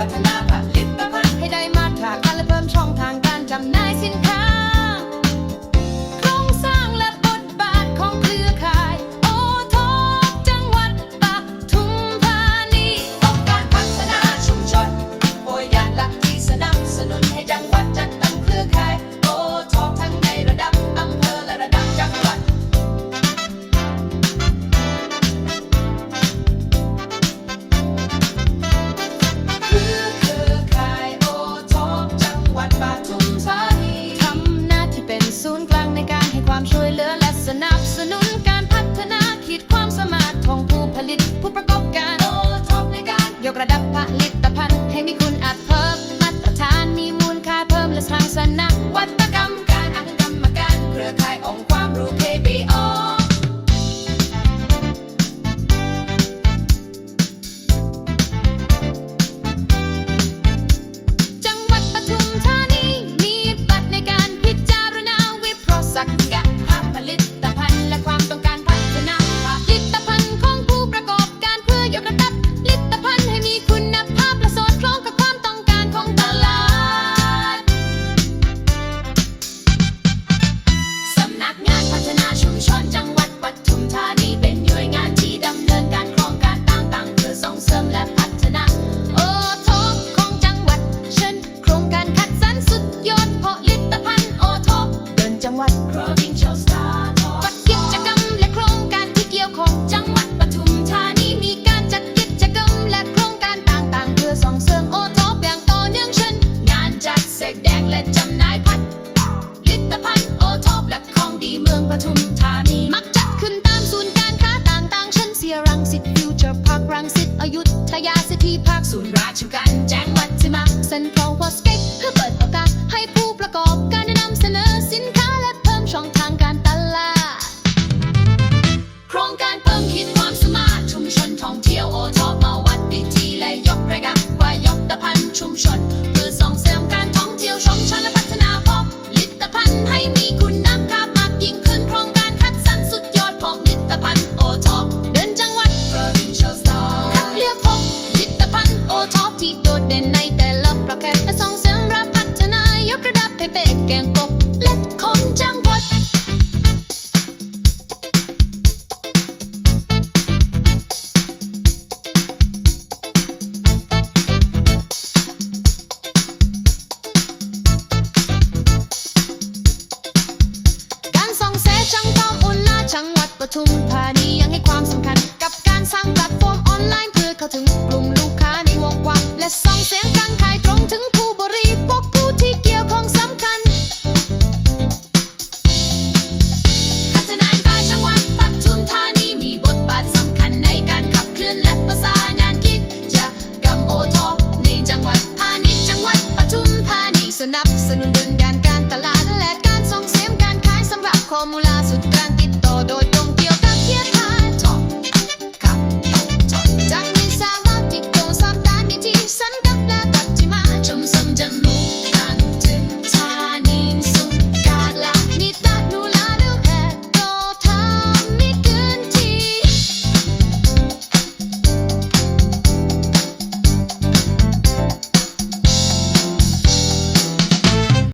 Patalapa. ผู้ประกอบการโอท็อปในการยกระดับผลิต ยาเสียที่ภาคส่วนราชกันแจ้งวัฒนะเซ็นเพราะว่าสเปตเพื่อเปิดโอกาสให้ผู้ประกอบการได้นำเสนอสินค้าและเพิ่มช่องทางการตลาด ให้เป็ดแกงกบและคนจังหวัดการส่งเสริมจังความอุ่นจังหวัดปทุม ส